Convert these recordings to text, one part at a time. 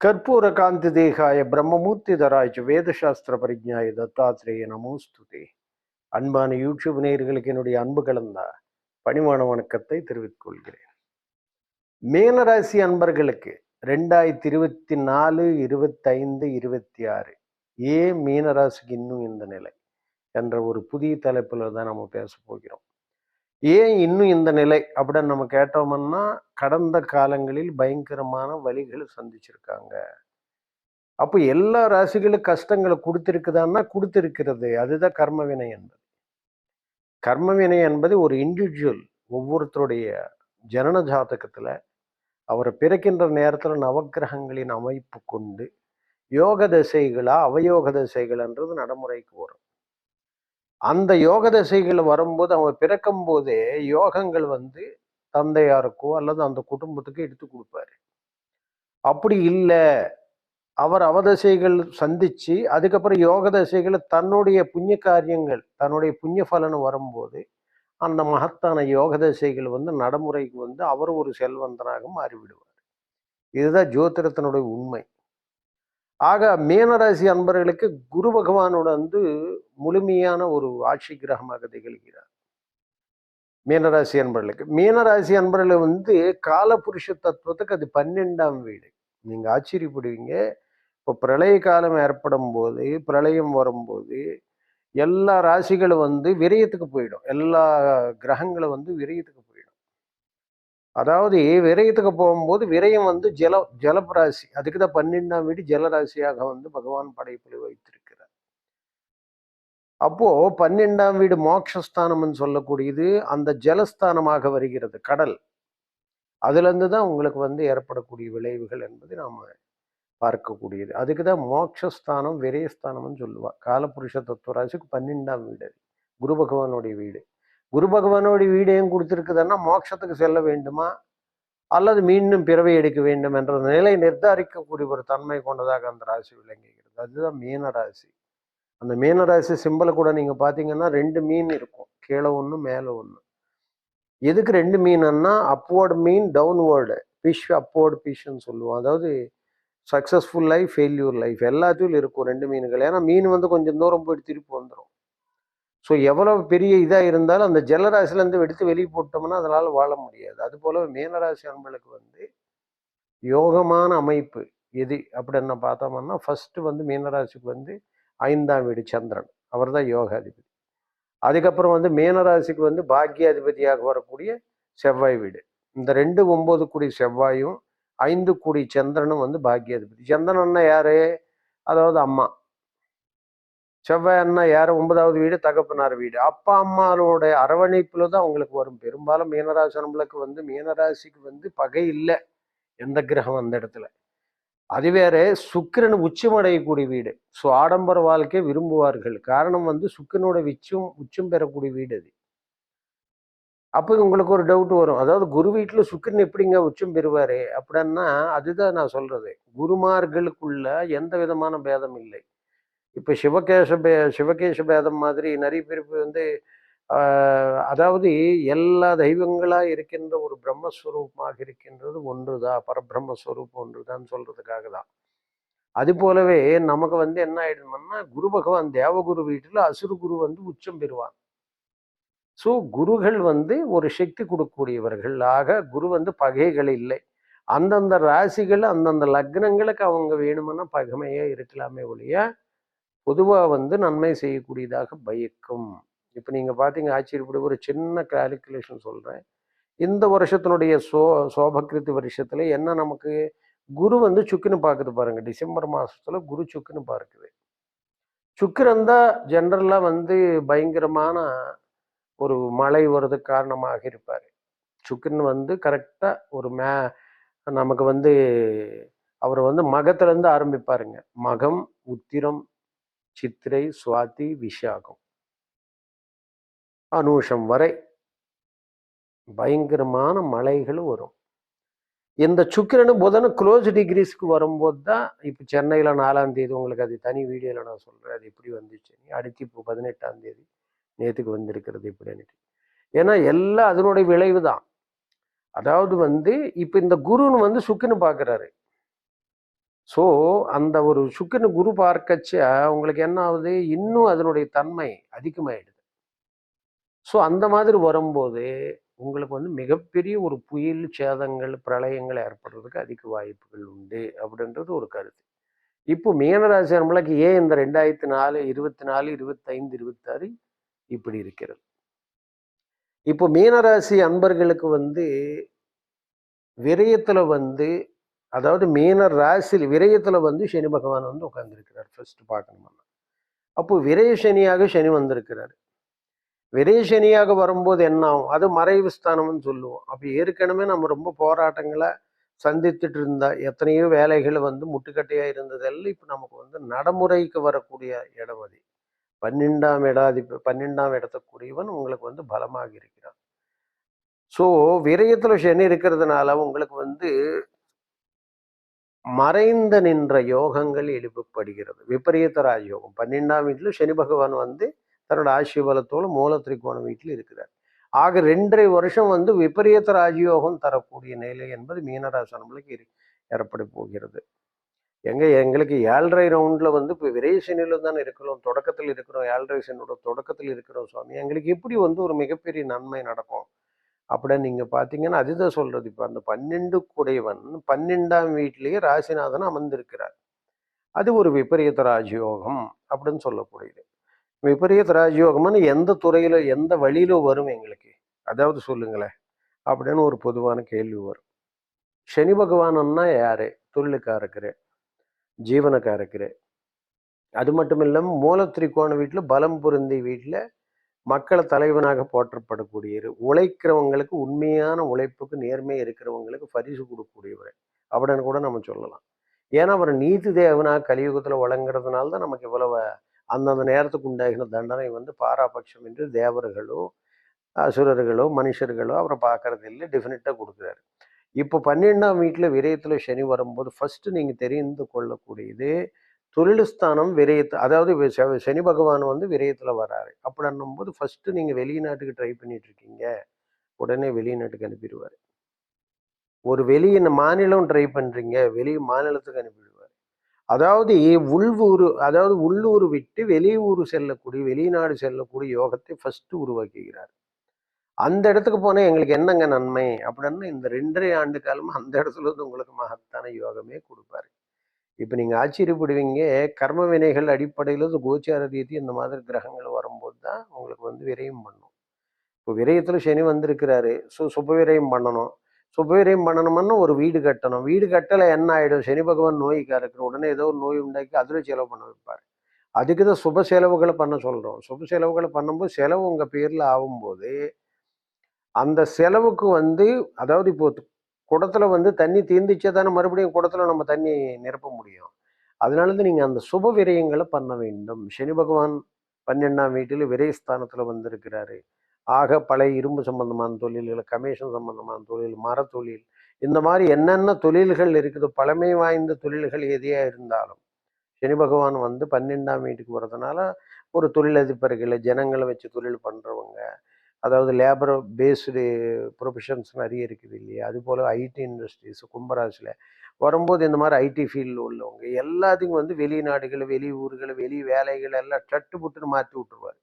ಕರ್ಪೂರ ಕಾಂತಿ ದೇಹಾಯ பிரம்மமூர்த்திதராய்ச்சி வேதசாஸ்திர பரிஜாய தத்தாத்திரேய நமோஸ்துதே அன்பான யூடியூப் நேயர்களுக்கு என்னுடைய அன்பு கலந்த பணிவான வணக்கத்தை தெரிவித்துக் கொள்கிறேன் மேனராசி அன்பர்களுக்கு ரெண்டாயிரத்தி இருபத்தி நாலு இருபத்தைந்து இருபத்தி ஆறு ஏன் மீனராசிக்கு இன்னும் இந்த நிலை என்ற ஒரு புதிய தலைப்புல தான் நம்ம பேச போகிறோம் ஏன் இன்னும் இந்த நிலை அப்படின்னு நம்ம கேட்டோம்னா கடந்த காலங்களில் பயங்கரமான வழிகளை சந்திச்சிருக்காங்க. அப்போ எல்லா ராசிகளும் கஷ்டங்களை கொடுத்துருக்குதான்னா கொடுத்துருக்கிறது. அதுதான் கர்மவினை என்பது. கர்மவினை என்பது ஒரு இண்டிவிஜுவல் ஒவ்வொருத்தருடைய ஜனன ஜாதகத்தில் அவரை பிறக்கின்ற நேரத்தில் நவக்கிரகங்களின் அமைப்பு கொண்டு யோக தசைகளா அவயோக தசைகள்ன்றது நடைமுறைக்கு வரும். அந்த யோக தசைகள் வரும்போது அவங்க பிறக்கும் போதே யோகங்கள் வந்து தந்தையாருக்கோ அல்லது அந்த குடும்பத்துக்கு எடுத்து கொடுப்பாரு. அப்படி இல்லை. அவர் அவதசைகள் சந்திச்சு அதுக்கப்புறம் யோக தசைகளை தன்னுடைய புண்ணிய காரியங்கள் தன்னுடைய புண்ணிய பலன் வரும்போது அந்த மகத்தான யோக தசைகள் வந்து நடைமுறைக்கு வந்து அவர் ஒரு செல்வந்தனாக மாறிவிடுவார். இதுதான் ஜோதிடத்தினுடைய உண்மை. ஆக மீனராசி அன்பர்களுக்கு குரு பகவானோட வந்து முழுமையான ஒரு ஆட்சி கிரகமாக திகழ்கிறார். மீனராசி அன்பர்களுக்கு. மீனராசி அன்பர்களை வந்து காலபுருஷ தத்துவத்துக்கு அது பன்னெண்டாம் வீடு. நீங்க ஆச்சரியப்படுவீங்க. இப்போ பிரளய காலம் ஏற்படும் போது பிரளயம் வரும்போது எல்லா ராசிகளும் வந்து விரயத்துக்கு போயிடும். எல்லா கிரகங்களும் வந்து விரயத்துக்கு அதாவது விரயத்துக்கு போகும்போது விரயம் வந்து ஜல ஜலப்ராசி. அதுக்கு தான் பன்னெண்டாம் வீடு ஜலராசியாக வந்து பகவான் படைப்பில் வைத்திருக்கிறார். அப்போ பன்னெண்டாம் வீடு மோட்சஸ்தானம்னு சொல்லக்கூடியது அந்த ஜலஸ்தானமாக வருகிறது கடல். அதுலேருந்து தான் உங்களுக்கு வந்து ஏற்படக்கூடிய விளைவுகள் என்பது நாம பார்க்கக்கூடியது. அதுக்கு தான் மோட்சஸ்தானம் விரயஸ்தானம்னு சொல்லுவாள் காலபுருஷ தத்துவராசிக்கு பன்னெண்டாம் வீடு. குரு பகவானுடைய வீடு. குரு பகவானுடைய வீடையும் கொடுத்துருக்குதுன்னா மோட்சத்துக்கு செல்ல வேண்டுமா? அல்லது மீண்டும் பிறவை எடுக்க வேண்டும் என்ற நிலை நிர்தாரிக்கக்கூடிய ஒரு தன்மை கொண்டதாக அந்த ராசி விளங்குகிறது. அதுதான் மீன ராசி. அந்த மீன ராசி சிம்பிளை கூட நீங்கள் பார்த்தீங்கன்னா ரெண்டு மீன் இருக்கும். கீழே ஒன்று மேலே ஒன்று எதுக்கு ரெண்டு மீன்னா அப்வோர்டு மீன் டவுன்வேர்டு ஃபிஷ் அப்வோர்டு ஃபிஷ்ன்னு சொல்லுவோம். அதாவது சக்ஸஸ்ஃபுல் லைஃப் ஃபெயில்யூர் லைஃப் எல்லாத்தையும் இருக்கும் ரெண்டு மீன்கள். ஏன்னா மீன் வந்து கொஞ்சம் தூரம் போயிட்டு திருப்பி வந்துடும் ஸோ எவ்வளவு பெரிய இதாக இருந்தாலும் அந்த ஜலராசிலேருந்து எடுத்து வெளியே போட்டோம்னா அதனால் வாழ முடியாது. அது போல மீனராசி அன்பளுக்கு வந்து யோகமான அமைப்பு எது அப்படின்னு பார்த்தோம்னா ஃபஸ்ட்டு வந்து மீனராசிக்கு வந்து ஐந்தாம் வீடு சந்திரன். அவர் தான் யோகாதிபதி அதுக்கப்புறம் வந்து மீனராசிக்கு வந்து பாக்கியாதிபதியாக வரக்கூடிய செவ்வாய் வீடு. இந்த ரெண்டு ஒம்பது கூடி செவ்வாயும் ஐந்து கூடி சந்திரனும் வந்து பாக்கியாதிபதி சந்திரன்னா யாரு? அதாவது அம்மா. செவ்வாய் அண்ணா யார் ஒன்பதாவது வீடு தகப்பனார் வீடு. அப்பா அம்மாவோடைய அரவணைப்பில் தான் அவங்களுக்கு வரும். பெரும்பாலும் மீனராசி நம்மளுக்கு வந்து மீனராசிக்கு வந்து பகை இல்லை எந்த கிரகம் அந்த இடத்துல. அது வேற சுக்கிரன் உச்சமடையக்கூடிய வீடு. ஸோ ஆடம்பர வாழ்க்கை விரும்புவார்கள். காரணம் வந்து சுக்கிரனோட உச்சம் உச்சம் பெறக்கூடிய வீடு அது. அப்போ உங்களுக்கு ஒரு டவுட் வரும். அதாவது குரு வீட்டில் சுக்கிரன் எப்படிங்க உச்சம் பெறுவாரு? அப்படின்னா அதுதான் நான் சொல்றது. குருமார்களுக்குள்ள எந்த விதமான பேதம் இல்லை. இப்போ சிவகேச பே சிவகேச பேதம் மாதிரி நிறைய பேர் வந்து அதாவது எல்லா தெய்வங்களா இருக்கின்ற ஒரு பிரம்மஸ்வரூபமாக இருக்கின்றது ஒன்றுதான் பரபிரம்மஸ்வரூபம் ஒன்றுதான் சொல்றதுக்காக தான். அது போலவே நமக்கு வந்து என்ன ஆயிடுமோன்னா குரு பகவான் தேவகுரு வீட்டில் அசுரு குரு வந்து உச்சம் பெறுவான். ஸோ குருகள் வந்து ஒரு சக்தி கொடுக்கக்கூடியவர்கள். ஆக குரு வந்து பகைகள் இல்லை. அந்தந்த ராசிகள் அந்தந்த லக்னங்களுக்கு அவங்க வேணுமென்னா பகமையே இருக்கலாமே ஒழிய பொதுவாக வந்து நன்மை செய்யக்கூடியதாக பயக்கும். இப்போ நீங்கள் பார்த்தீங்க ஆச்சரியப்படி ஒரு சின்ன கால்குலேஷன் சொல்கிறேன் இந்த வருஷத்தினுடைய சோ சோபகிருத்தி வருஷத்தில் என்ன நமக்கு குரு வந்து சுக்குன்னு பார்க்குது பாருங்கள் டிசம்பர் மாதத்தில் குரு சுக்குன்னு பார்க்குது. சுக்கிரன் தான் ஜென்ரலாக வந்து பயங்கரமான ஒரு மழை வர்றதுக்கு காரணமாக இருப்பார். சுக்குன்னு வந்து கரெக்டாக ஒரு மே நமக்கு வந்து அவர் வந்து மகத்திலேருந்து ஆரம்பிப்பாருங்க. மகம் உத்திரம் சித்திரை சுவாதி விஷாகம் அனுஷம் வரை பயங்கரமான மழைகளும் வரும். இந்த சுக்கிரனு புதனு க்ளோஸ் டிகிரிஸ்க்கு வரும்போது தான் இப்போ சென்னையில் நாலாம் தேதி உங்களுக்கு அது தனி வீடியோவில் நான் சொல்கிறேன் அது எப்படி வந்துச்சு? அடுத்து இப்போ பதினெட்டாம் தேதி நேற்றுக்கு வந்திருக்கிறது இப்படின்ட்டு ஏன்னா எல்லாம் அதனுடைய விளைவு தான் அதாவது வந்து இப்போ இந்த குருன்னு வந்து சுக்குன்னு பார்க்குறாரு. ஸோ அந்த ஒரு சுக்குன்னு குரு பார்க்கச்ச உங்களுக்கு என்ன ஆகுது இன்னும் அதனுடைய தன்மை அதிகமாயிடுது. ஸோ அந்த மாதிரி வரும்போது உங்களுக்கு வந்து மிகப்பெரிய ஒரு புயல் சேதங்கள் பிரளயங்கள் ஏற்படுறதுக்கு அதிக வாய்ப்புகள் உண்டு அப்படின்றது ஒரு கருத்து. இப்போ மீனராசி நம்மளுக்கு ஏன் இந்த ரெண்டாயிரத்தி நாலு இருபத்தி நாலு இருபத்தைந்து இருபத்தாறு இப்படி இருக்கிறது? இப்போ மீனராசி அன்பர்களுக்கு வந்து விரயத்தில் வந்து அதாவது மீன ராசியில் விரயத்தில் வந்து சனி பகவான் வந்து உட்காந்துருக்கிறார் ஃபஸ்ட்டு பார்க்கணும்னா அப்போ விரய சனியாக சனி வந்திருக்கிறார். விரய சனியாக வரும்போது என்ன ஆகும்? அது மறைவு ஸ்தானம்னு சொல்லுவோம். அப்போ ஏற்கனவே நம்ம ரொம்ப போராட்டங்களை சந்தித்துட்டு இருந்தா எத்தனையோ வேலைகள் வந்து முட்டுக்கட்டையாக இருந்ததெல்லாம் இப்போ நமக்கு வந்து நடைமுறைக்கு வரக்கூடிய இடம் அது. பன்னெண்டாம் இடாதி பன்னெண்டாம் இடத்துக்குரியவன் உங்களுக்கு வந்து பலமாக இருக்கிறான். ஸோ விரயத்தில் சனி இருக்கிறதுனால உங்களுக்கு வந்து மறைந்த நின்ற யோகங்கள் எழுப்பப்படுகிறது. விபரீத ராஜயோகம். பன்னெண்டாம் வீட்டில் சனி பகவான் வந்து தன்னோட ஆட்சி பலத்தோடு மூல திரிகோணம் வீட்டில் இருக்கிறார். ஆக ரெண்டரை வருஷம் வந்து விபரீத ராஜயோகம் தரக்கூடிய நிலை என்பது மீனராசனங்களுக்கு இரு ஏற்பட போகிறது. எங்க எங்களுக்கு ஏழரை ரவுண்டில் வந்து இப்போ விரேசனில தான் இருக்கிறோம். தொடக்கத்தில் இருக்கிறோம். ஏழரை சனோட தொடக்கத்தில் இருக்கிறோம் சுவாமி. எங்களுக்கு எப்படி வந்து ஒரு மிகப்பெரிய நன்மை நடக்கும். அப்படின்னு நீங்கள் பார்த்தீங்கன்னா அதுதான் சொல்கிறது இப்போ அந்த பன்னெண்டு குடைவன் பன்னெண்டாம் வீட்டிலேயே ராசிநாதன் அமர்ந்திருக்கிறார். அது ஒரு விபரீத ராஜயோகம் அப்படின்னு சொல்லக்கூடியது. விபரீத ராஜயோகம்னு எந்த துறையில் எந்த வழியில வரும் எங்களுக்கு? அதாவது சொல்லுங்களேன். அப்படின்னு ஒரு பொதுவான கேள்வி வரும். சனி பகவானன்னா யாரு? தொழிலுக்காரக்கரு ஜீவனக்காரக்கரு அது மட்டும் இல்லாமல் மூல திரிகோண வீட்டில் பலம் பொருந்தி வீட்டில் மக்களை தலைவனாக போற்றப்படக்கூடியவர் உழைக்கிறவங்களுக்கு உண்மையான உழைப்புக்கு நேர்மையாக இருக்கிறவங்களுக்கு பரிசு கொடுக்கக்கூடியவர். அப்படின்னு கூட நம்ம சொல்லலாம். ஏன்னா அவர் நீதி தேவனாக கலியுகத்தில் வழங்குறதுனால தான் நமக்கு இவ்வளவு அந்தந்த நேரத்துக்கு உண்டாகின தண்டனை வந்து பாராபட்சம் என்று தேவர்களோ அசுரர்களோ மனுஷர்களோ அவரை பார்க்கறது இல்லை. டெஃபினட்டாக கொடுக்குறாரு. இப்போ பன்னெண்டாம் வீட்டில் விரயத்தில் சனி வரும்போது ஃபஸ்ட்டு நீங்கள் தெரிந்து கொள்ளக்கூடியது தொழிலுஸ்தானம் விரயத்து அதாவது சனி பகவான் வந்து விரயத்தில் வராரு. அப்படின்னும் போது ஃபஸ்ட்டு நீங்கள் வெளிநாட்டுக்கு ட்ரை பண்ணிட்டு இருக்கீங்க உடனே வெளிநாட்டுக்கு அனுப்பிடுவார். ஒரு வெளிய மாநிலம் ட்ரை பண்ணுறீங்க வெளி மாநிலத்துக்கு அனுப்பிடுவார். அதாவது உள்வூர் அதாவது உள்ளூர் விட்டு வெளியூர் செல்லக்கூடிய வெளிநாடு செல்லக்கூடிய யோகத்தை ஃபஸ்ட்டு உருவாக்குகிறார். அந்த இடத்துக்கு போனால் எங்களுக்கு என்னங்க நன்மை? அப்படின்னு இந்த ரெண்டரை ஆண்டு காலமாக அந்த இடத்துல இருந்து உங்களுக்கு மகத்தான யோகமே கொடுப்பாரு. இப்போ நீங்கள் ஆச்சரியப்படுவீங்க. கர்ம வினைகள் அடிப்படையில் இந்த கோச்சார ரீதி இந்த மாதிரி கிரகங்கள் வரும்போது தான் உங்களுக்கு வந்து விரயம் பண்ணும். இப்போ விரயத்துல சனி வந்திருக்கிறாரு. ஸோ சுப விரயம் பண்ணணும். சுப விரயம் பண்ணணும்னா ஒரு வீடு கட்டணும். வீடு கட்டலை என்ன ஆகிடும் சனி பகவான் நோய்க்காக இருக்கிற உடனே ஏதோ ஒரு நோய் உண்டாக்கி அதில் செலவு பண்ண வைப்பார். அதுக்கு தான் சுப செலவுகளை பண்ண சொல்கிறோம் சுப செலவுகளை பண்ணும்போது செலவு உங்கள் பேரில் ஆகும்போது அந்த செலவுக்கு வந்து அதாவது இப்போ குடத்துல வந்து தண்ணி தீர்ந்துச்சே தானே மறுபடியும் குடத்துல நம்ம தண்ணி நிரப்ப முடியும். அதனால தான் நீங்கள் அந்த சுப விரயங்களை பண்ண வேண்டும். சனி பகவான் பன்னெண்டாம் வீட்டில் விரயஸ்தானத்தில் வந்திருக்கிறாரு. ஆக பழைய இரும்பு சம்பந்தமான தொழில்கள் கமிஷன் சம்பந்தமான தொழில் மரத்தொழில் இந்த மாதிரி என்னென்ன தொழில்கள் இருக்குது பழமை வாய்ந்த தொழில்கள் எதையா இருந்தாலும். சனி பகவான் வந்து பன்னெண்டாம் வீட்டுக்கு வர்றதுனால ஒரு தொழிலதிபர்கள் ஜனங்களை வச்சு தொழில் பண்ணுறவங்க அதாவது லேபர் பேஸ்டு ப்ரொஃபஷன்ஸ் நிறைய இருக்குது இல்லையா? அது போல் ஐடி இண்டஸ்ட்ரீஸ் கும்பராசில் வரும்போது இந்த மாதிரி ஐடி ஃபீல்டில் உள்ளவங்க எல்லாத்தையும் வந்து வெளிநாடுகள் வெளி ஊர்கள் வெளி வேலைகள் எல்லாம் சட்டு புட்டுன்னு மாற்றி விட்டுருவார்.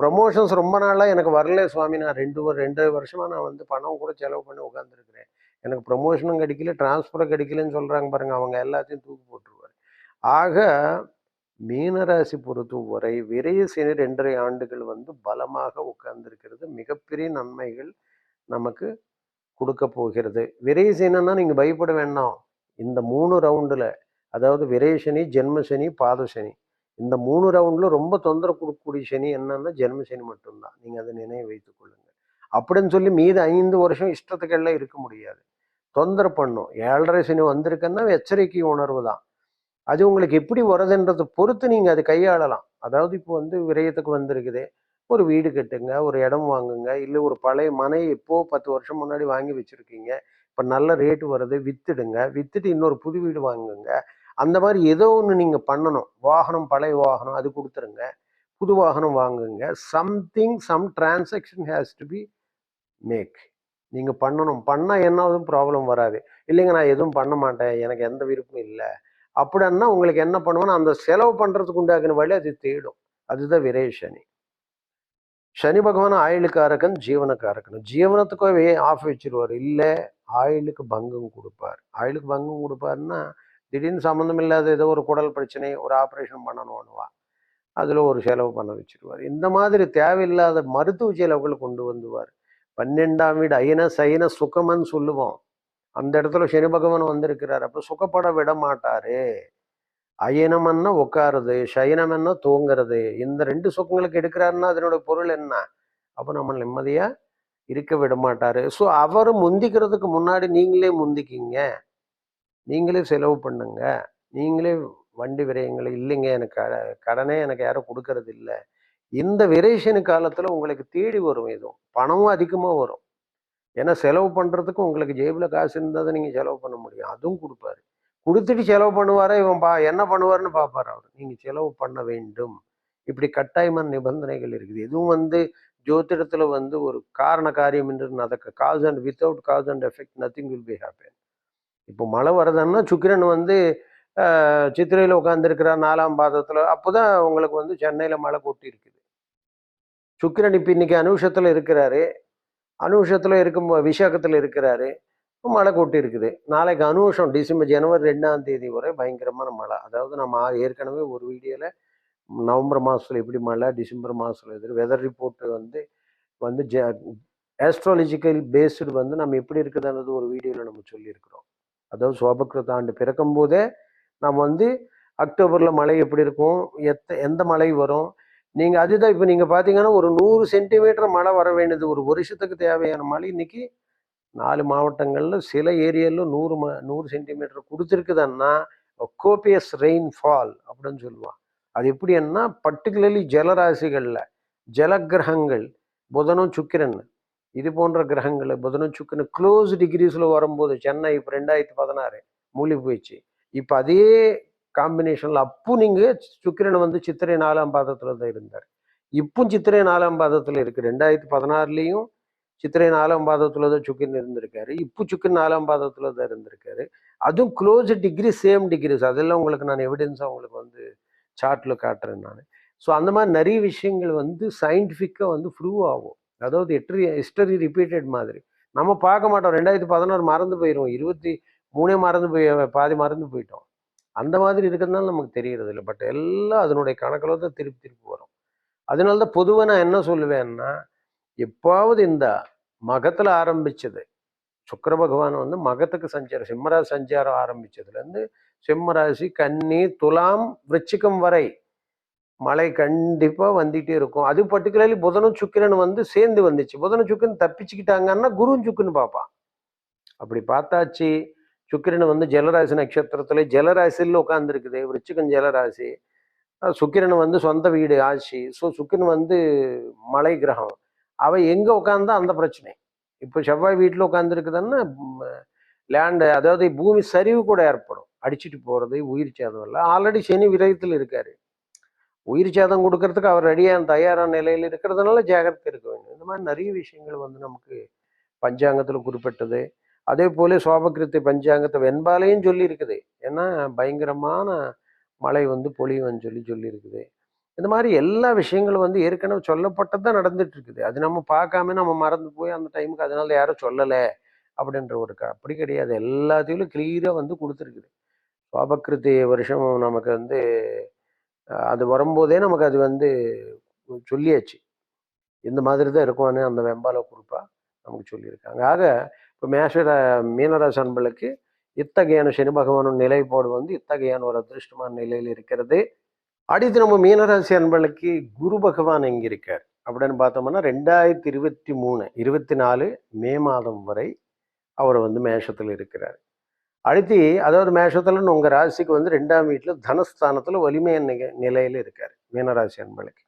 ப்ரொமோஷன்ஸ் ரொம்ப நாளாக எனக்கு வரல சுவாமி. நான் ரெண்டு ரெண்டரை வருஷமாக நான் வந்து பணம் கூட செலவு பண்ணி உட்காந்துருக்குறேன் எனக்கு ப்ரொமோஷனும் கிடைக்கல டிரான்ஸ்ஃபரும் கிடைக்கலன்னு சொல்கிறாங்க பாருங்கள் அவங்க எல்லாத்தையும் தூக்கி போட்டுருவார். ஆக மீனராசி பொறுத்தவரை விரைய சனி ரெண்டரை ஆண்டுகள் வந்து பலமாக உட்கார்ந்துருக்கிறது. மிகப்பெரிய நன்மைகள் நமக்கு கொடுக்க போகிறது. விரைய சனின்னா பயப்பட வேண்டாம். இந்த மூணு ரவுண்டில் அதாவது விரைய சனி ஜென்ம சனி பாத சனி. இந்த மூணு ரவுண்டில் ரொம்ப தொந்தரவு கொடுக்கக்கூடிய சனி என்னன்னா ஜென்ம சனி மட்டும்தான். நீங்கள் அதை நினைவு வைத்துக் கொள்ளுங்கள். அப்படின்னு சொல்லி மீது ஐந்து வருஷம் இஷ்டத்துக்கெல்லாம் இருக்க முடியாது. தொந்தரவு பண்ணும். ஏழரை சனி வந்திருக்குன்னா எச்சரிக்கை உணர்வு தான். அது உங்களுக்கு எப்படி வருதுன்றதை பொறுத்து நீங்கள் அதை கையாளலாம். அதாவது இப்போ வந்து விரயத்துக்கு வந்திருக்குது. ஒரு வீடு கட்டுங்க ஒரு இடம் வாங்குங்க இல்லை ஒரு பழைய மனை இப்போ பத்து வருஷம் முன்னாடி வாங்கி வச்சுருக்கீங்க. இப்போ நல்ல ரேட்டு வருது வித்துடுங்க. வித்துட்டு இன்னொரு புது வீடு வாங்குங்க. அந்த மாதிரி ஏதோ ஒன்று நீங்கள் பண்ணணும். வாகனம் பழைய வாகனம் அது கொடுத்துருங்க. புது வாகனம் வாங்குங்க. Something some transaction has to be make நீங்கள் பண்ணணும். பண்ணால் என்னாவது ப்ராப்ளம் வராது. இல்லைங்க நான் எதுவும் பண்ண மாட்டேன். எனக்கு எந்த விருப்பம் இல்லை. அப்படின்னா உங்களுக்கு என்ன பண்ணுவோம்னா அந்த செலவு பண்ணுறதுக்கு உண்டாக்குன வழி அது தேடும். அதுதான் விரய சனி. சனி பகவான் ஆயுளுக்காரக்கன் ஜீவனக்காரக்கன் ஜீவனத்துக்கு ஆஃப் வச்சிருவார். இல்லை ஆயுளுக்கு பங்கம் கொடுப்பார். ஆயுளுக்கு பங்கம் கொடுப்பாருன்னா திடீர்னு சம்மந்தம் இல்லாத ஏதோ ஒரு குடல் பிரச்சனை ஒரு ஆப்ரேஷன் பண்ணணும்னுவா அதில் ஒரு செலவு பண்ண வச்சிருவார். இந்த மாதிரி தேவையில்லாத மருத்துவ செலவுகள் கொண்டு வந்துவார். பன்னெண்டாம் வீடு ஐன சயன சுகமன்னு சொல்லுவோம். அந்த இடத்துல சனி பகவான் வந்திருக்கிறார். அப்போ சுகப்பட விட மாட்டாரு. அயனம்னா உட்காருது சயனம்னா தூங்குறது. இந்த ரெண்டு சுகங்களுக்கு எடுக்கிறாருன்னா அதனோட பொருள் என்ன? அப்போ நம்ம நிம்மதியா இருக்க விட மாட்டாரு. ஸோ அவர் முந்திக்கிறதுக்கு முன்னாடி நீங்களே முந்திக்கிங்க. நீங்களே செலவு பண்ணுங்க. நீங்களே வண்டி விரயங்கள் இல்லைங்க. எனக்கு கடனே எனக்கு யாரும் கொடுக்கறது இல்லை இந்த விரேஷனு காலத்தில் உங்களுக்கு தேடி வரும். எதுவும் பணமும் அதிகமாக வரும். ஏன்னா செலவு பண்ணுறதுக்கு உங்களுக்கு ஜேபில் காசு இருந்தால் தான் நீங்கள் செலவு பண்ண முடியும். அதுவும் கொடுப்பாரு. கொடுத்துட்டு செலவு பண்ணுவார் இவன் பா என்ன பண்ணுவாருன்னு பார்ப்பார் அவர். நீங்கள் செலவு பண்ண வேண்டும். இப்படி கட்டாயமான நிபந்தனைகள் இருக்குது. இதுவும் வந்து ஜோதிடத்தில் வந்து ஒரு காரண காரியம் என்று நடக்க cause and without cause and effect nothing will be happen இப்போ மழை வருதுன்னா சுக்கிரன் வந்து சித்திரையில் உட்காந்துருக்கிறார் நாலாம் அப்போ தான் உங்களுக்கு வந்து சென்னையில் மழை கொட்டி இருக்குது சுக்கிரன் இப்போ இன்னைக்கு அனுஷத்தில் இருக்கிறாரு. அனுஷத்தில் இருக்கும் விசாகத்துல இருக்கிறாரு. இப்ப மழை கொட்டி இருக்குது நாளைக்கு அனுஷம் டிசம்பர் ஜனவரி ரெண்டாம் தேதி வரை பயங்கரமான மழை. அதாவது நம்ம ஏற்கனவே ஒரு வீடியோவில் நவம்பர் மாதத்தில் எப்படி மழை டிசம்பர் மாதத்தில் எதிர் வெதர் ரிப்போர்ட்டு வந்து வந்து ஜ ஆஸ்ட்ராலஜிக்கல் பேஸ்டு வந்து நம்ம எப்படி இருக்குதுன்றது ஒரு வீடியோவில் நம்ம சொல்லியிருக்கிறோம். அதாவது சோபகிருத ஆண்டு பிறக்கும் போதே நம்ம வந்து அக்டோபரில் மழை எப்படி இருக்கும் எத்த எந்த மழை வரும் நீங்கள் அதுதான் இப்போ நீங்கள் பார்த்தீங்கன்னா ஒரு நூறு சென்டிமீட்டர் மழை வர வேண்டியது ஒரு வருஷத்துக்கு தேவையான மழை இன்னைக்கு நாலு மாவட்டங்களில் சில ஏரியாவில் நூறு ம நூறு சென்டிமீட்டர் கொடுத்துருக்குதுன்னா கோபியஸ் ரெயின் ஃபால் அப்படின்னு சொல்லுவான் அது எப்படின்னா பர்டிகுலர்லி ஜலராசிகளில் ஜலகிரகங்கள் புதனும் சுக்கிரன் இது போன்ற கிரகங்கள் புதனும் சுக்கிரன் க்ளோஸ் டிகிரிஸில் வரும்போது சென்னை இப்போ ரெண்டாயிரத்தி பதினாறு மூழ்கி போயிடுச்சு. இப்போ அதே காம்பினேஷன்ல அப்போ நீங்க சுக்கிரன் வந்து சித்திரை நாலாம் பாதத்துல தான் இருந்தார். இப்போ சித்திரை நாலாம் பாதத்துல இருக்கு. ரெண்டாயிரத்தி பதினாறுலயும் சித்திரை நாலாம் பாதத்துல தான் சுக்கிரன் இருந்திருக்காரு. இப்போ சுக்கிரன் நாலாம் பாதத்துல தான் இருந்திருக்காரு. அதுவும் க்ளோஸ் டிகிரி சேம் டிகிரிஸ் அதெல்லாம் உங்களுக்கு நான் எவிடென்ஸாக உங்களுக்கு வந்து சார்ட்ல காட்டுறேன் நான். ஸோ அந்த மாதிரி நிறைய விஷயங்கள் வந்து சயின்டிஃபிக்காக வந்து ப்ரூவ் ஆகும். அதாவது எட்ரி ஹிஸ்டரி ரிப்பீட்டட் மாதிரி. நம்ம பார்க்க மாட்டோம். ரெண்டாயிரத்தி பதினாறு மறந்து போயிடும் இருபத்தி மூணே மறந்து போய் பாதி மறந்து போயிட்டோம். அந்த மாதிரி இருக்கிறதுனால நமக்கு தெரியறது இல்லை பட் எல்லாம் அதனுடைய கணக்கில் தான் திருப்பி திருப்பி வரும். அதனால தான் பொதுவாக நான் என்ன சொல்லுவேன்னா எப்பாவது இந்த மகத்தில் ஆரம்பிச்சது சுக்கிர பகவான் வந்து மகத்துக்கு சஞ்சாரம் சிம்மராசி சஞ்சாரம் ஆரம்பிச்சதுலேருந்து சிம்மராசி கன்னி துலாம் விருச்சிகம் வரை மழை கண்டிப்பாக வந்துகிட்டே இருக்கும். அது பர்டிகுலர்லி புதனும் சுக்கிரன் வந்து சேர்ந்து வந்துச்சு. புதனும் சுக்கிரன் தப்பிச்சுக்கிட்டாங்கன்னா குருவும் சுக்குன்னு பார்ப்பான். அப்படி பார்த்தாச்சு சுக்கிரன் வந்து ஜலராசி நட்சத்திரத்துல ஜலராசியில் உட்காந்துருக்குது விருச்சிகன் ஜலராசி. சுக்கிரன் வந்து சொந்த வீடு ஆட்சி. ஸோ சுக்கிரன் வந்து மலை கிரகம். அவ எங்கே உட்காந்தா அந்த பிரச்சனை. இப்போ செவ்வாய் வீட்டில் உட்காந்துருக்குதுன்னா லேண்டு அதாவது பூமி சரிவு கூட ஏற்படும். அடிச்சுட்டு போகிறது உயிர் சேதம் இல்லை. ஆல்ரெடி சனி விரயத்தில் இருக்காரு. உயிர் சேதம் கொடுக்கறதுக்கு அவர் ரெடியான தயாரான நிலையில் இருக்கிறதுனால ஜாகிரதை இருக்க வேண்டும். இந்த மாதிரி நிறைய விஷயங்கள் வந்து நமக்கு பஞ்சாங்கத்தில் குறிப்பிட்டது. அதே போல சோபகிருத்தி பஞ்சாங்கத்தை வெண்பாலையும் சொல்லியிருக்குது. ஏன்னா பயங்கரமான மழை வந்து பொழிவுன்னு சொல்லி சொல்லியிருக்குது. இந்த மாதிரி எல்லா விஷயங்களும் வந்து ஏற்கனவே சொல்லப்பட்டது தான் நடந்துட்டு இருக்குது அது நம்ம பார்க்காம நம்ம மறந்து போய் அந்த டைமுக்கு அதனால யாரும் சொல்லலை அப்படின்ற ஒரு அப்படி கிடையாது. எல்லாத்தையும் கிளியராக வந்து கொடுத்துருக்குது. சோபகிருத்தி வருஷம் நமக்கு வந்து அது வரும்போதே நமக்கு அது வந்து சொல்லியாச்சு. இந்த மாதிரி தான் இருக்கும்னு அந்த வெம்பால குறிப்பாக நமக்கு சொல்லியிருக்காங்க. ஆக இப்போ மேஷ மீனராசி அன்பளுக்கு இத்தகையான சனி பகவானும் நிலைப்பாடு வந்து இத்தகையான ஒரு அதிருஷ்டமான நிலையில் இருக்கிறது. அடுத்து நம்ம மீனராசி அன்பளுக்கு குரு பகவான் எங்கே இருக்கார் அப்படின்னு பார்த்தோம்னா ரெண்டாயிரத்தி இருபத்தி மூணு இருபத்தி நாலு மே மாதம் வரை அவர் வந்து மேஷத்தில் இருக்கிறார். அடுத்து அதாவது மேஷத்துலன்னு உங்கள் ராசிக்கு வந்து ரெண்டாம் வீட்டில் தனஸ்தானத்தில் வலிமையான நிலையில் இருக்கார் மீனராசி அன்பளுக்கு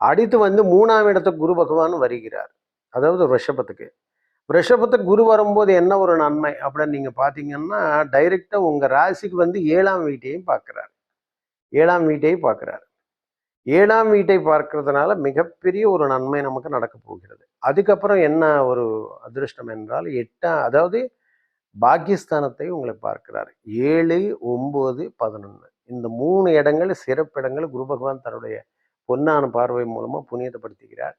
அடுத்து வந்து மூணாம் இடத்துக்கு குரு பகவான் வருகிறார். அதாவது ரிஷபத்துக்கு. ரிஷபத்துக்கு குரு வரும்போது என்ன ஒரு நன்மை அப்படின்னு நீங்கள் பார்த்தீங்கன்னா டைரெக்டாக உங்கள் ராசிக்கு வந்து ஏழாம் வீட்டையும் பார்க்குறாரு ஏழாம் வீட்டையும் பார்க்குறாரு ஏழாம் வீட்டை பார்க்கறதுனால மிகப்பெரிய ஒரு நன்மை நமக்கு நடக்க போகிறது. அதுக்கப்புறம் என்ன ஒரு அதிர்ஷ்டம் என்றால் எட்டாம் அதாவது பாகிஸ்தானத்தை உங்களை பார்க்கிறார். ஏழு ஒம்பது பதினொன்று இந்த மூணு இடங்கள் சிறப்பிடங்கள் குரு பகவான் தன்னுடைய பொன்னான பார்வை மூலமாக புனிதப்படுத்துகிறார்.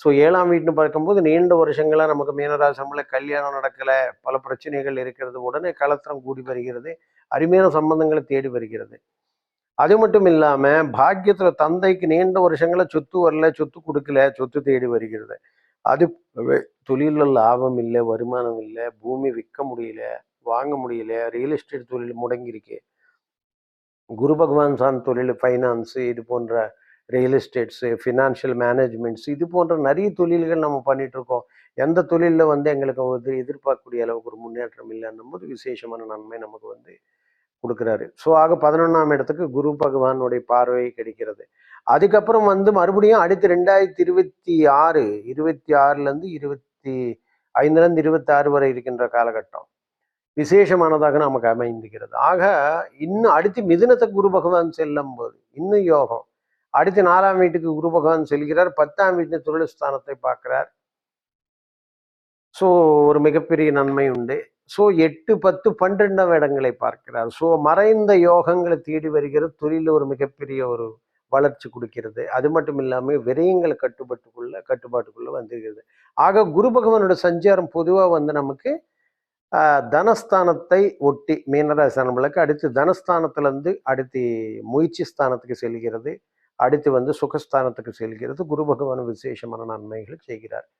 ஸோ ஏழாம் வீட்டுன்னு பார்க்கும்போது நீண்ட வருஷங்களாக நமக்கு மீனராசிரமில் கல்யாணம் நடக்கல பல பிரச்சனைகள் இருக்கிறது உடனே கலத்திரம் கூடி வருகிறது அருமையான சம்பந்தங்களை தேடி வருகிறது. அது மட்டும் இல்லாமல் பாக்கியத்தில் தந்தைக்கு நீண்ட வருஷங்களை சொத்து வரல சொத்து கொடுக்கல சொத்து தேடி வருகிறது. அது தொழிலில் லாபம் இல்லை வருமானம் இல்லை பூமி விற்க முடியல வாங்க முடியல ரியல் எஸ்டேட் தொழில் முடங்கியிருக்கு. குரு பகவான் சார்ந்த தொழில் ஃபைனான்ஸு இது போன்ற ரியல் எஸ்டேட்ஸு ஃபினான்ஷியல் மேனேஜ்மெண்ட்ஸ் இது போன்ற நிறைய தொழில்கள் நம்ம பண்ணிகிட்ருக்கோம் எந்த தொழிலில் வந்து எங்களுக்கு வந்து எதிர்பார்க்கக்கூடிய அளவுக்கு ஒரு முன்னேற்றம் இல்லைன்னும் போது விசேஷமான நன்மை நமக்கு வந்து கொடுக்குறாரு. ஸோ ஆக பதினொன்றாம் இடத்துக்கு குரு பகவானுடைய பார்வை கிடைக்கிறது. அதுக்கப்புறம் வந்து மறுபடியும் அடுத்து ரெண்டாயிரத்தி இருபத்தி ஆறு இருபத்தி ஆறுலேருந்து இருபத்தி ஐந்துலேருந்து இருபத்தி ஆறு வரை இருக்கின்ற காலகட்டம் விசேஷமானதாக நமக்கு அமைந்துகிறது ஆக இன்னும் அடுத்து மிதினத்தை குரு பகவான் செல்லும் போது இன்னும் யோகம் அடுத்து நாலாம் வீட்டுக்கு குரு பகவான் செல்கிறார். பத்தாம் வீட்டு தொழில் ஸ்தானத்தை பார்க்கிறார். ஸோ ஒரு மிகப்பெரிய நன்மை உண்டு. ஸோ எட்டு பத்து பன்னிரெண்டாம் இடங்களை பார்க்கிறார். ஸோ மறைந்த யோகங்களை தேடி வருகிற தொழிலில் ஒரு மிகப்பெரிய ஒரு வளர்ச்சி கொடுக்கிறது. அது மட்டும் இல்லாமல் விரயங்களை கட்டுப்பட்டுக்குள்ள கட்டுப்பாட்டுக்குள்ள வந்துருக்கிறது ஆக குரு பகவானோட சஞ்சாரம் பொதுவாக வந்து நமக்கு தனஸ்தானத்தை ஒட்டி மீனராசனங்களுக்கு அடுத்து தனஸ்தானத்திலிருந்து அடுத்து முயற்சி ஸ்தானத்துக்கு செல்கிறது. அடுத்து வந்து சுகஸ்தானத்துக்கு செல்கிறது. குரு பகவான் விசேஷமான நன்மைகளை செய்கிறார்.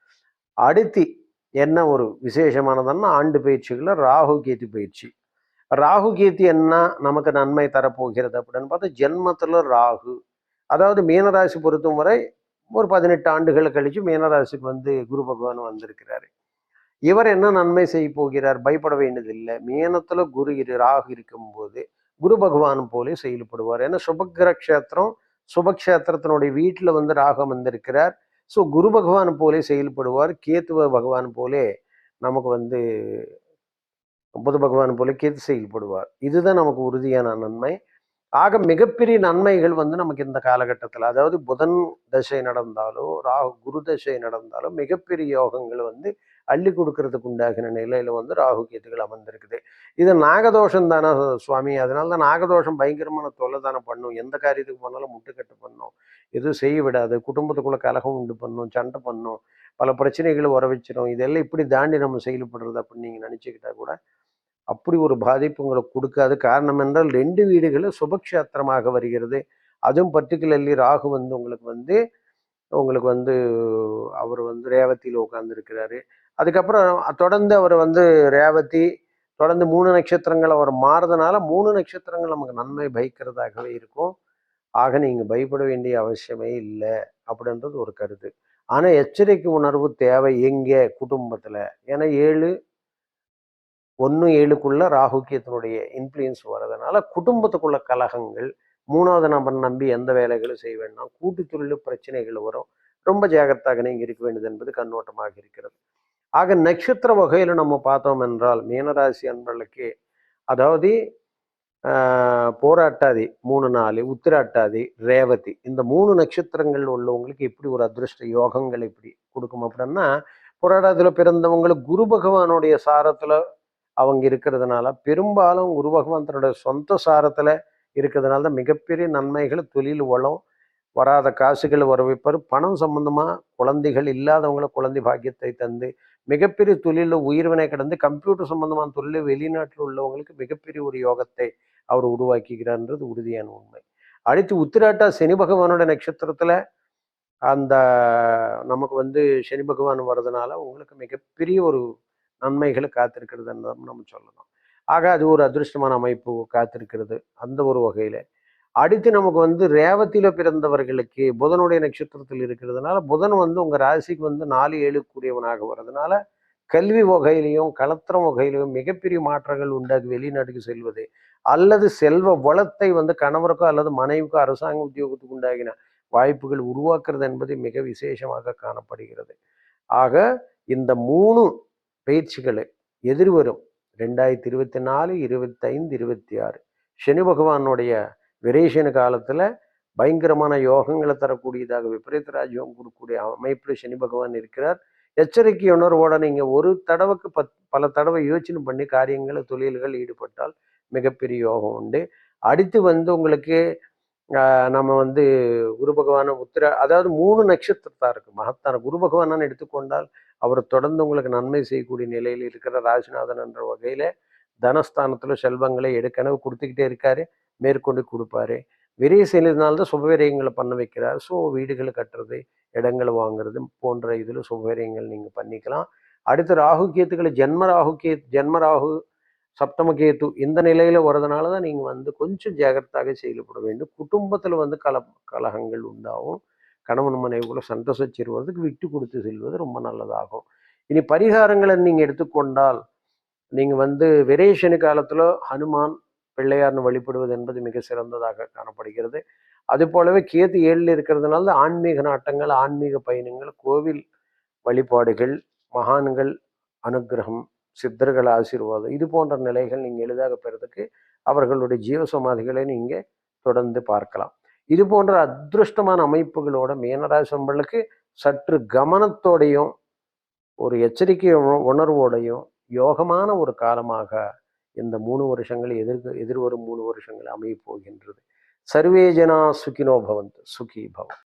அடுத்து என்ன ஒரு விசேஷமானதுன்னா ஆண்டு பயிற்சிகளில் ராகு கேது பயிற்சி. ராகு கேத்து என்ன நமக்கு நன்மை தரப்போகிறது அப்படின்னு பார்த்தா ஜென்மத்துல ராகு. அதாவது மீனராசி பொறுத்தும் வரை ஒரு பதினெட்டு ஆண்டுகள் கழிச்சு மீனராசிக்கு வந்து குரு பகவான் வந்திருக்கிறாரு. இவர் என்ன நன்மை செய்ய போகிறார்? பயப்பட வேண்டியதில்லை. மீனத்துல குரு இரு ராகு இருக்கும்போது குரு பகவான் போலே செயல்படுவார். ஏன்னா சுபக்கிர கஷேத்திரம் சுபக்ஷேத்திரத்தினுடைய வீட்டில் வந்து ராகம் வந்திருக்கிறார். ஸோ குரு பகவான் போலே செயல்படுவார். கேத்துவ பகவான் போலே நமக்கு வந்து புத பகவான் போல கேத்து செயல்படுவார். இதுதான் நமக்கு உறுதியான நன்மை. ஆக மிகப்பெரிய நன்மைகள் வந்து நமக்கு இந்த காலகட்டத்தில். அதாவது புதன் தசை நடந்தாலோ ராகு குரு தசை நடந்தாலோ மிகப்பெரிய யோகங்கள் வந்து அள்ளி கொடுக்கறதுக்கு உண்டாகின நிலையில் வந்து ராகு கேத்துகள் அமர்ந்திருக்குது. இது நாகதோஷம் தானே சுவாமி? அதனால தான் நாகதோஷம் பயங்கரமான தொல்லை தானே பண்ணும். எந்த காரியத்துக்கு போனாலும் முட்டுக்கட்டு பண்ணும். எதுவும் செய்ய விடாது. குடும்பத்துக்குள்ளே கலகம் உண்டு பண்ணும் சண்டை பண்ணும் பல பிரச்சனைகளை உறவிச்சிடும் வச்சிடும் இதெல்லாம் இப்படி தாண்டி நம்ம செயல்படுறது அப்படின்னு நீங்கள் நினச்சிக்கிட்டா கூட அப்படி ஒரு பாதிப்பு உங்களுக்கு கொடுக்காது. காரணம் என்றால் ரெண்டு வீடுகளும் சுபக்ஷேத்திரமாக வருகிறது. அதுவும் பர்டிகுலர்லி ராகு வந்து உங்களுக்கு வந்து உங்களுக்கு வந்து அவர் வந்து ரேவதியில் உட்கார்ந்துருக்கிறாரு. அதுக்கப்புறம் தொடர்ந்து அவர் வந்து ரேவதி தொடர்ந்து மூணு நட்சத்திரங்கள் அவர் மாறுறதுனால மூணு நட்சத்திரங்கள் நமக்கு நன்மை பயக்கிறதாகவே இருக்கும். ஆக நீங்கள் பயப்பட வேண்டிய அவசியமே இல்லை அப்படின்றது ஒரு கருத்து. ஆனால் எச்சரிக்கை உணர்வு தேவை எங்கே? குடும்பத்தில். ஏன்னா ஏழு ஒன்று ஏழுக்குள்ள ராகுக்கியத்தினுடைய இன்ஃப்ளூயன்ஸ் வர்றதுனால குடும்பத்துக்குள்ள கலகங்கள் மூணாவது நபர் நம்பி எந்த வேலைகளும் செய்ய வேண்டாம் கூட்டு பிரச்சனைகள் வரும் ரொம்ப ஜாகிரதாக நீங்கள் இருக்க வேண்டியது என்பது கண்ணோட்டமாக இருக்கிறது. ஆக நட்சத்திர வகையில் நம்ம பார்த்தோம் என்றால் மீனராசி அன்பர்களுக்கு அதாவது போராட்டாதி மூணு நாலு உத்திராட்டாதி ரேவதி இந்த மூணு நட்சத்திரங்கள் உள்ளவங்களுக்கு எப்படி ஒரு அதிருஷ்ட யோகங்கள் எப்படி கொடுக்கும் அப்படின்னா போராட்டத்தில் பிறந்தவங்களுக்கு குரு பகவானுடைய சாரத்தில் அவங்க இருக்கிறதுனால பெரும்பாலும் குரு பகவான் சொந்த சாரத்தில் இருக்கிறதுனால தான் மிகப்பெரிய நன்மைகள் தொழில் வளம் வராத காசுகள் வர வைப்பார் பணம் சம்பந்தமாக குழந்தைகள் இல்லாதவங்கள குழந்தை பாக்கியத்தை தந்து மிகப்பெரிய தொழிலில் உயிர்வினை கடந்து கம்ப்யூட்டர் சம்பந்தமான தொழில் வெளிநாட்டில் உள்ளவங்களுக்கு மிகப்பெரிய ஒரு யோகத்தை அவர் உருவாக்கிக்கிறார்ன்றது உறுதியான உண்மை. அடுத்து உத்திராட்டா சனி பகவானோட நட்சத்திரத்தில் அந்த நமக்கு வந்து சனி பகவான் வர்றதுனால உங்களுக்கு மிகப்பெரிய ஒரு நன்மைகள் காத்திருக்கிறதுன்னு என்றும் நம்ம சொல்லலாம் ஆக அது ஒரு அதிர்ஷ்டமான அமைப்பு காத்திருக்கிறது அந்த ஒரு வகையில். அடுத்து நமக்கு வந்து ரேவத்தில் பிறந்தவர்களுக்கு புதனுடைய நட்சத்திரத்தில் இருக்கிறதுனால புதன் வந்து உங்கள் ராசிக்கு வந்து நாலு ஏழு கூடியவனாக வர்றதுனால கல்வி வகையிலையும் கலத்திரம் வகையிலையும் மிகப்பெரிய மாற்றங்கள் உண்டாகி வெளிநாட்டுக்கு செல்வது அல்லது செல்வ வளத்தை வந்து கணவருக்கோ அல்லது மனைவிக்கோ அரசாங்க உத்தியோகத்துக்கு உண்டாகின வாய்ப்புகள் உருவாக்குறது என்பது மிக விசேஷமாக காணப்படுகிறது. ஆக இந்த மூணு பயிற்சிகளை எதிர்வரும் ரெண்டாயிரத்தி இருபத்தி நாலு இருபத்தைந்து இருபத்தி ஆறு சனி பகவானுடைய விரேஷன காலத்தில் பயங்கரமான யோகங்களை தரக்கூடியதாக விபரீத ராஜ்யம் கொடுக்கக்கூடிய அமைப்பில் சனி பகவான் இருக்கிறார். எச்சரிக்கை உணர்வோட நீங்கள் ஒரு தடவைக்கு பத் பல தடவை யோசனை பண்ணி காரியங்களை தொழில்கள் ஈடுபட்டால் மிகப்பெரிய யோகம் உண்டு. அடுத்து வந்து உங்களுக்கு நம்ம வந்து குரு பகவான உத்திர அதாவது மூணு நட்சத்திரத்தா இருக்கு. மகத்தான குரு பகவானான்னு எடுத்துக்கொண்டால் அவர் தொடர்ந்து உங்களுக்கு நன்மை செய்யக்கூடிய நிலையில் இருக்கிற ராஜநாதன் என்ற வகையில தனஸ்தானத்துல செல்வங்களை எடுக்கனவு கொடுத்துக்கிட்டே இருக்காரு. மேற்கொண்டு கொடுப்பாரு. விரைய செய்யறதுனால சுபவிரயங்களை பண்ண வைக்கிறார். ஸோ வீடுகளை கட்டுறது இடங்களை வாங்குறது போன்ற இதில் சுபவிரயங்கள் நீங்கள் பண்ணிக்கலாம். அடுத்து ராகு கேத்துக்களை ஜென்ம ராகு கே ஜென்ம ராகு சப்தமகேத்து இந்த நிலையில வரதுனால தான் நீங்கள் வந்து கொஞ்சம் ஜாகிரதாக செயல்பட வேண்டும். குடும்பத்தில் வந்து கல கலகங்கள் உண்டாகும். கணவன் மனைவிக்குள்ள சண்டை சச்சரவு விட்டு கொடுத்து செல்வது ரொம்ப நல்லதாகும். இனி பரிகாரங்களை நீங்கள் எடுத்துக்கொண்டால் நீங்கள் வந்து விரேஷனு காலத்தில் ஹனுமான் பிள்ளையார்னு வழிபடுவது என்பது மிக சிறந்ததாக காணப்படுகிறது. அது போலவே கேது ஏழில் இருக்கிறதுனால தான் ஆன்மீக நாட்டங்கள் ஆன்மீக பயணங்கள் கோவில் வழிபாடுகள் மகான்கள் அனுக்கிரகம் சித்தர்கள் ஆசீர்வாதம் இது போன்ற நிலைகள் நீங்கள் எளிதாக பெறதுக்கு அவர்களுடைய ஜீவசமாதிகளை நீங்கள் தொடர்ந்து பார்க்கலாம். இது போன்ற அதிருஷ்டமான அமைப்புகளோட மீனராசம்பளுக்கு சற்று கவனத்தோடையும் ஒரு எச்சரிக்கை உணர்வோடையும் யோகமான ஒரு காலமாக இந்த மூணு வருஷங்கள் எதிர்க எதிர்வரும் மூணு வருஷங்கள் அமையப் போகின்றது. சர்வே ஜனா சுகினோ பவந்த் சுகி பவன்